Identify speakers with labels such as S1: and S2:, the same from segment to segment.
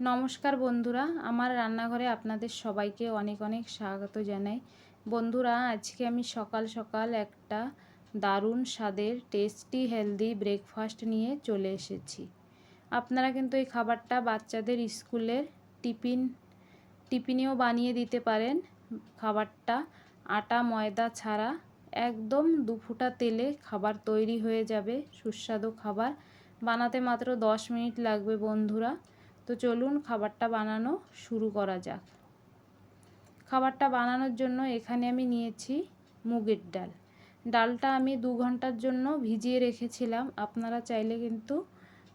S1: নমস্কার বন্ধুরা, আমার রান্নাঘরে আপনাদের সবাইকে অনেক অনেক স্বাগত জানাই। বন্ধুরা, আজকে আমি সকাল সকাল একটা দারুণ স্বাদের টেস্টি হেলদি ব্রেকফাস্ট নিয়ে চলে এসেছি। আপনারা কিন্তু এই খাবারটা বাচ্চাদের স্কুলের টিফিন, টিফিনেও বানিয়ে দিতে পারেন। খাবারটা আটা, ময়দা ছাড়া একদম দুফুটা তেলে খাবার তৈরি হয়ে যাবে। সুস্বাদু খাবার। বানাতে মাত্র দশ মিনিট লাগবে বন্ধুরা। তো চলুন খাবারটা বানানো শুরু করা যাক। খাবারটা বানানোর জন্য এখানে আমি নিয়েছি মুগের ডাল। ডালটা আমি দু ঘণ্টার জন্য ভিজিয়ে রেখেছিলাম। আপনারা চাইলে কিন্তু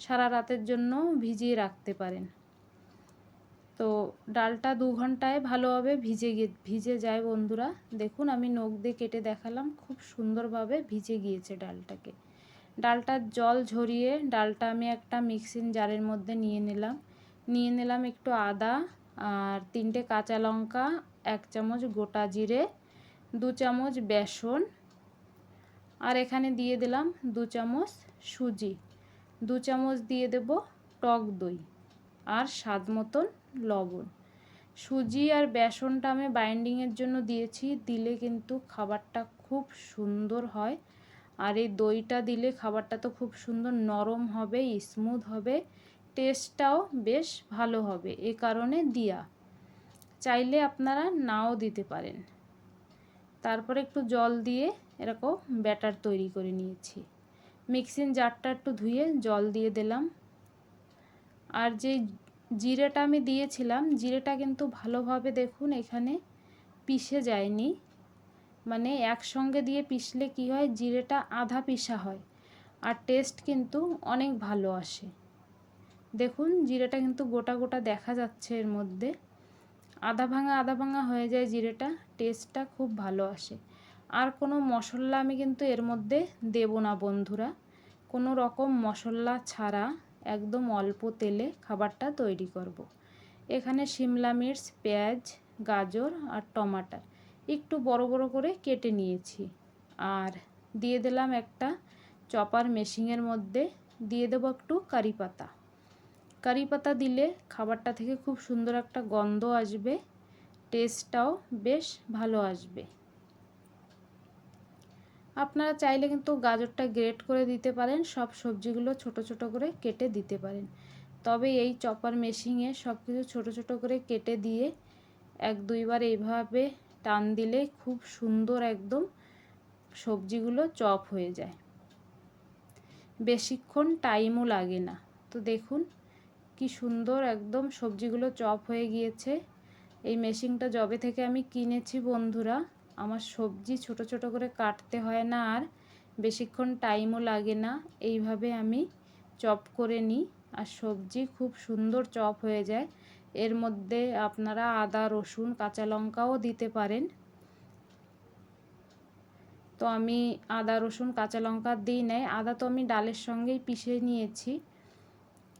S1: সারা রাতের জন্য ভিজিয়ে রাখতে পারেন। তো ডালটা দু ঘন্টায় ভালোভাবে ভিজে গিয়ে ভিজে যায় বন্ধুরা। দেখুন আমি নখ দিয়ে কেটে দেখালাম, খুব সুন্দরভাবে ভিজে গিয়েছে ডালটাকে। ডালটার জল ঝরিয়ে ডালটা আমি একটা মিক্সিং জারের মধ্যে নিয়ে নিলাম। নিয়ে নিলাম একটু আদা আর তিনটে কাঁচা লঙ্কা, এক চামচ গোটা জিরে, দু চামচ বেসন আর এখানে দিয়ে দিলাম দু চামচ সুজি। দু চামচ দিয়ে দেব টক দই আর স্বাদ মতন লবণ। সুজি আর বেসনটা আমি বাইন্ডিংয়ের জন্য দিয়েছি, দিলে কিন্তু খাবারটা খুব সুন্দর হয়। আর এই দইটা দিলে খাবারটা তো খুব সুন্দর নরম হবে স্মুথ হবে। টেস্টটাও বেশ ভালো হবে, এ কারণে দিয়া। চাইলে আপনারা নাও দিতে পারেন। তারপরে একটু জল দিয়ে এরকম ব্যাটার তৈরি করে নিয়েছি। মিক্সিং জারটা একটু ধুয়ে জল দিয়ে দিলাম। আর যে জিরেটা আমি দিয়েছিলাম, জিরেটা কিন্তু ভালোভাবে দেখুন এখানে পিষে যায়নি। মানে একসঙ্গে দিয়ে পিষলে কি হয়, জিরেটা আধা পিষা হয়। আর টেস্ট কিন্তু অনেক ভালো আসে। দেখুন, জিরেটা কিন্তু গোটা গোটা দেখা যাচ্ছে এর মধ্যে। আধা ভাঙা আধা ভাঙা হয়ে যায় জিরেটা, টেস্টটা খুব ভালো আসে। আর কোনো মশলা আমি কিন্তু এর মধ্যে দেব না, বন্ধুরা। কোনো রকম মশলা ছাড়া একদম অল্প তেলে খাবারটা তৈরি করব। এখানে শিমলা মির্চ, পেঁয়াজ, গাজর আর টমাটার একটু বড় বড় করে কেটে নিয়েছি। আর দিয়ে দিলাম একটা চপার মেশিনের মধ্যে, দিয়ে দেবো একটু কারি পাতা। কারি পাতা দিলে খাবারটা থেকে খুব সুন্দর একটা গন্ধ আসবে টেস্টটাও বেশ ভালো আসবে। আপনারা চাইলে কিন্তু গাজরটা গ্রেট করে দিতে পারেন, সব সবজিগুলো ছোট ছোট করে কেটে দিতে পারেন। তবে এই চপার মেশিনে সব কিছু ছোটো ছোটো করে কেটে দিয়ে এক দুইবার এইভাবে টান দিলে খুব সুন্দর একদম সবজিগুলো চপ হয়ে যায়। বেশিক্ষণ টাইমও লাগে না। তো দেখুন কি সুন্দর একদম সবজিগুলো চপ হয়ে গিয়েছে। এই মেশিনটা জবে থেকে আমি কিনেছি বন্ধুরা। আমার সবজি ছোট ছোট করে কাটতে হয় না আর বেশিক্ষণ টাইমও লাগে না। এইভাবে আমি চপ করে নিই আর সবজি খুব সুন্দর চপ হয়ে যায়। এর মধ্যে আপনারা আদা, রসুন, কাঁচা লঙ্কাও দিতে পারেন। তো আমি আদা, রসুন, কাঁচা লঙ্কা দিই নাই। আদা তো আমি ডালের সঙ্গেই পিষে নিয়েছি।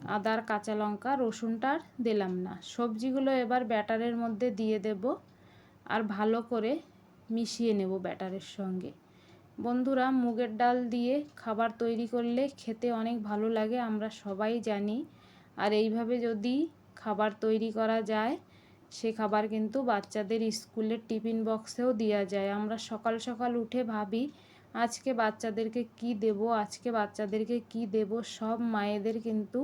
S1: আদার কাঁচা লঙ্কা রসুনটা আর দিলাম না। সবজিগুলো এবার ব্যাটারের মধ্যে দিয়ে দেব আর ভালো করে মিশিয়ে নেব ব্যাটারের সঙ্গে। বন্ধুরা, মুগের ডাল দিয়ে খাবার তৈরি করলে খেতে অনেক ভালো লাগে, আমরা সবাই জানি। আর এইভাবে যদি খাবার তৈরি করা যায়, সে খাবার কিন্তু বাচ্চাদের স্কুলের টিফিন বক্সেও দেওয়া যায়। আমরা সকাল সকাল উঠে ভাবি, আজকে বাচ্চাদেরকে কি দেব, আজকে বাচ্চাদেরকে কি দেব, সব মায়েদের কিন্তু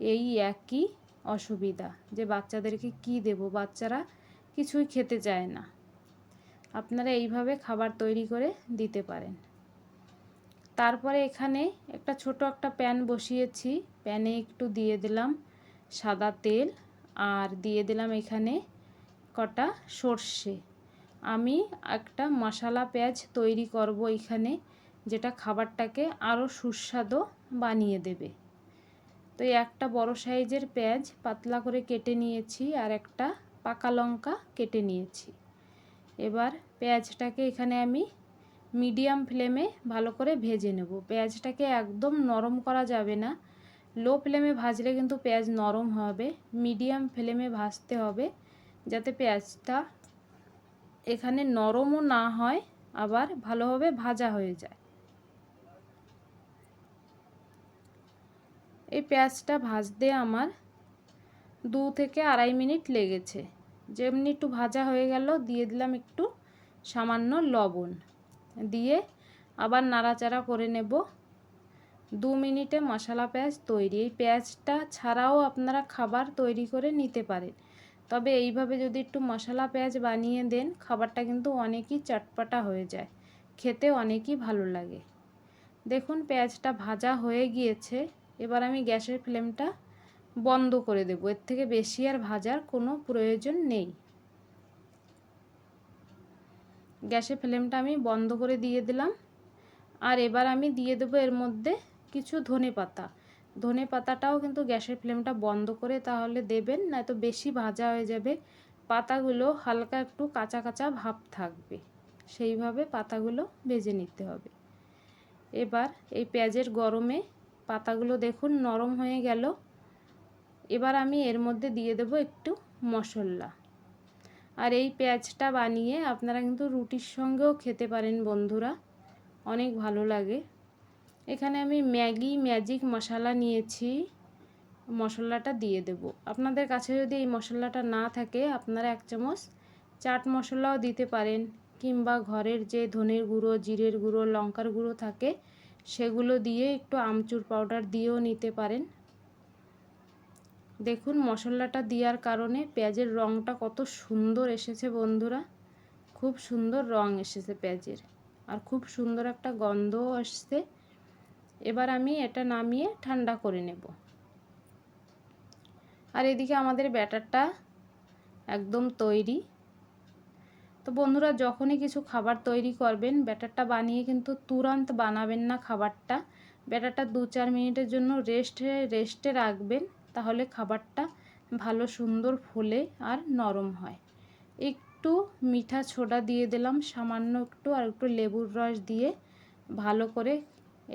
S1: এই একই অসুবিধা যে বাচ্চাদেরকে কি দেব? বাচ্চারা কিছুই খেতে চায় না। আপনারা এইভাবে খাবার তৈরি করে দিতে পারেন। তারপরে এখানে একটা ছোট একটা প্যান বসিয়েছি। প্যানে একটু দিয়ে দিলাম সাদা তেল আর দিয়ে দিলাম এখানে কটা সর্ষে। আমি একটা মশালা পেঁয়াজ তৈরি করব এখানে, যেটা খাবারটাকে আরও সুস্বাদু বানিয়ে দেবে। তো একটা বড় সাইজের পেঁয়াজ পাতলা করে কেটে নিয়েছি আর একটা পাকা লঙ্কা কেটে নিয়েছি। এবার পেঁয়াজটাকে এখানে আমি মিডিয়াম ফ্লেমে ভালো করে ভেজে নেব। পেঁয়াজটাকে একদম নরম করা যাবে না। লো ফ্লেমে ভাজলে কিন্তু পেঁয়াজ নরম হবে, মিডিয়াম ফ্লেমে ভাজতে হবে যাতে পেঁয়াজটা এখানে নরমও না হয়, আবার ভালোভাবে ভাজা হয়ে যায়। এই পেঁয়াজটা ভাজতে আমার দু থেকে আড়াই মিনিট লেগেছে। যেমনি একটু ভাজা হয়ে গেল, দিয়ে দিলাম একটু সামান্য লবণ। দিয়ে আবার নাড়াচাড়া করে নেব। দু মিনিটে মশলা পেঁয়াজ তৈরি। এই পেঁয়াজটা ছাড়াও আপনারা খাবার তৈরি করে নিতে পারেন। তবে এইভাবে যদি একটু মশলা পেঁয়াজ বানিয়ে দেন, খাবারটা কিন্তু অনেকই চটপটা হয়ে যায়। খেতে অনেকই ভালো লাগে। দেখুন, পেঁয়াজটা ভাজা হয়ে গিয়েছে। এবার আমি গ্যাসের ফ্লেমটা বন্ধ করে দেবো। এর থেকে বেশি আর ভাজার কোনো প্রয়োজন নেই। গ্যাসের ফ্লেমটা আমি বন্ধ করে দিয়ে দিলাম। আর এবার আমি দিয়ে দেবো এর মধ্যে কিছু ধনে পাতা। ধনে পাতাটাও কিন্তু গ্যাসের ফ্লেমটা বন্ধ করে তাহলে দেবেন নয়তো বেশি ভাজা হয়ে যাবে। পাতাগুলো হালকা একটু কাঁচা কাঁচা ভাব থাকবে। সেইভাবে পাতাগুলো ভেজে নিতে হবে। এবার এই পেঁয়াজের গরমে পাতাগুলো দেখুন, নরম হয়ে গেল। এবার আমি এর মধ্যে দিয়ে দেব একটু মশলা। আর এই পেঁয়াজটা বানিয়ে আপনারা কিন্তু রুটির সঙ্গেও খেতে পারেন বন্ধুরা। অনেক ভালো লাগে। এখানে আমি ম্যাগি, ম্যাজিক মশলা নিয়েছি। মশলাটা দিয়ে দেব। আপনাদের কাছে যদি এই মশলাটা না থাকে, আপনারা এক চামচ চাট মশলাও দিতে পারেন। কিংবা ঘরের যে ধনের গুঁড়ো, জিরের গুঁড়ো, লঙ্কার গুঁড়ো থাকে সেগুলো দিয়ে একটু আমচুর পাউডার দিয়েও নিতে পারেন। দেখুন, মশলাটা দেওয়ার কারণে পেঁয়াজের রঙটা কত সুন্দর এসেছে বন্ধুরা। খুব সুন্দর রং এসেছে পেঁয়াজের। আর খুব সুন্দর একটা গন্ধও আসছে। এবার আমি এটা নামিয়ে ঠান্ডা করে নেব। আর এদিকে আমাদের ব্যাটারটা একদম তৈরি। তো বন্ধুরা যখনই কিছু খাবার তৈরি করবেন, ব্যাটারটা বানিয়ে কিন্তু তুরন্ত বানাবেন না খাবারটা। ব্যাটারটা দু চার মিনিটের জন্য রেস্টে রেস্টে রাখবেন, তাহলে খাবারটা ভালো সুন্দর ফোলে আর নরম হয়। একটু মিঠা ছোডা দিয়ে দিলাম, সামান্য একটু আর একটু লেবুর রস দিয়ে ভালো করে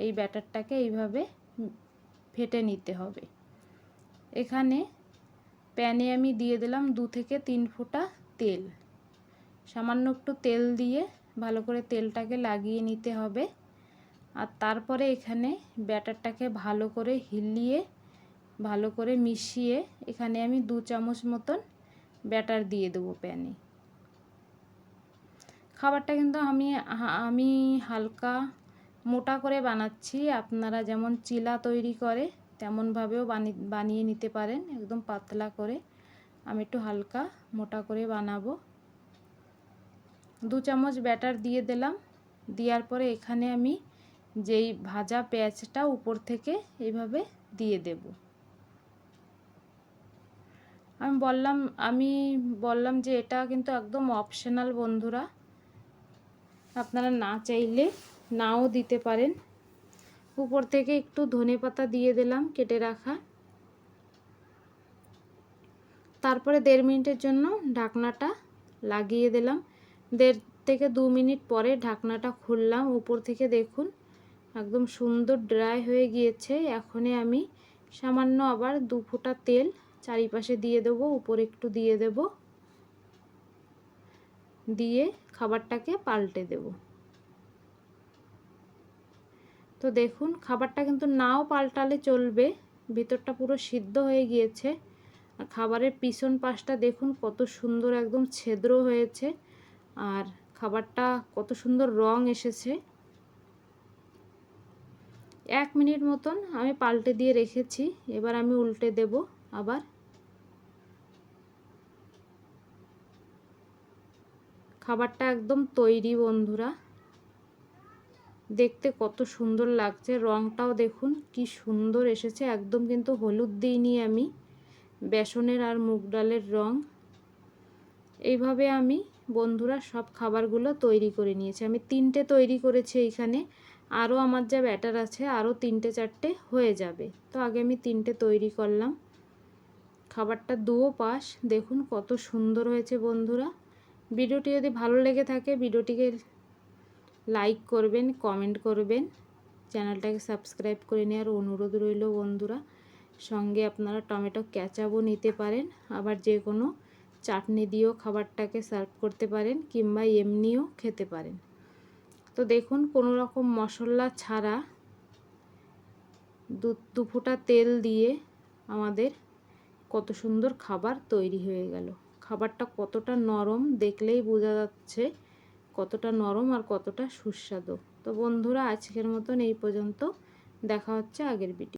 S1: এই ব্যাটারটাকে এইভাবে ফেটে নিতে হবে। এখানে প্যানে আমি দিয়ে দিলাম দু থেকে তিন ফোঁটা তেল। সামান্য একটু তেল দিয়ে ভালো করে তেলটাকে লাগিয়ে নিতে হবে। আর তারপরে এখানে ব্যাটারটাকে ভালো করে হিলিয়ে, ভালো করে মিশিয়ে এখানে আমি দু চামচ মতন ব্যাটার দিয়ে দেবো প্যানে। খাবারটা কিন্তু আমি আমি হালকা মোটা করে বানাচ্ছি। আপনারা যেমন চিলা তৈরি করে, তেমনভাবেও বানিয়ে নিতে পারেন, একদম পাতলা করে। আমি একটু হালকা মোটা করে বানাবো। দু চামচ ব্যাটার দিয়ে দিলাম। দেওয়ার পরে এখানে আমি যেই ভাজা পেঁয়াজটা উপর থেকে এইভাবে দিয়ে দেব। আমি বললাম আমি বললাম যে এটা কিন্তু একদম অপশনাল বন্ধুরা। আপনারা না চাইলে নাও দিতে পারেন। উপর থেকে একটু ধনে পাতা দিয়ে দিলাম কেটে রাখা। তারপরে দেড় মিনিটের জন্য ঢাকনাটা লাগিয়ে দিলাম। দেড় থেকে দু মিনিট পরে ঢাকনাটা খুললাম। উপর থেকে দেখুন, একদম সুন্দর ড্রাই হয়ে গিয়েছে। এখনে আমি সামান্য আবার দু ফোঁটা তেল চারিপাশে দিয়ে দেব, উপরে একটু দিয়ে দেব। দিয়ে খাবারটাকে পাল্টে দেব। তো দেখুন, খাবারটা কিন্তু নাও পাল্টালে চলবে। ভিতরটা পুরো সিদ্ধ হয়ে গিয়েছে। খাবারের পিছন পাশটা দেখুন, কত সুন্দর একদম ছেদ্র হয়েছে। আর খাবারটা কত সুন্দর রং এসেছে। এক মিনিট মতন আমি পাল্টে দিয়ে রেখেছি, এবার আমি উল্টে দেব আবার। খাবারটা একদম তৈরি বন্ধুরা। দেখতে কত সুন্দর লাগছে, রংটাও দেখুন কি সুন্দর এসেছে, একদম কিন্তু হলুদ দিইনি আমি, বেসনের আর মুগ ডালের রং। এইভাবে আমি বন্ধুরা সব খাবারগুলো তৈরি করে নিয়েছি। আমি তিনটে তৈরি করেছি এইখানে আরও আমার যা ব্যাটার আছে, আরও তিনটে চারটে হয়ে যাবে। তো আগে আমি তিনটে তৈরি করলাম। খাবারটা দুও পাশ। দেখুন কত সুন্দর হয়েছে বন্ধুরা। ভিডিওটি যদি ভালো লেগে থাকে, ভিডিওটিকে লাইক করবেন, কমেন্ট করবেন। চ্যানেলটাকে সাবস্ক্রাইব করে নেওয়ার অনুরোধ রইল বন্ধুরা। সঙ্গে আপনারা টমেটো ক্যাচাপও নিতে পারেন। আবার যে কোনো চাটনি দিয়েও খাবারটাকে সার্ভ করতে পারেন কিংবা এমনিও খেতে পারেন। তো দেখুন, কোনো রকম মশলা ছাড়া দু দু ফোঁটা তেল দিয়ে আমাদের কত সুন্দর খাবার তৈরি হয়ে গেল। খাবারটা কতটা নরম দেখলেই বোঝা যাচ্ছে কতটা নরম আর কতটা সুস্বাদু। তো বন্ধুরা, আজকের মতন এই পর্যন্ত। দেখা হচ্ছে আগের ভিডিও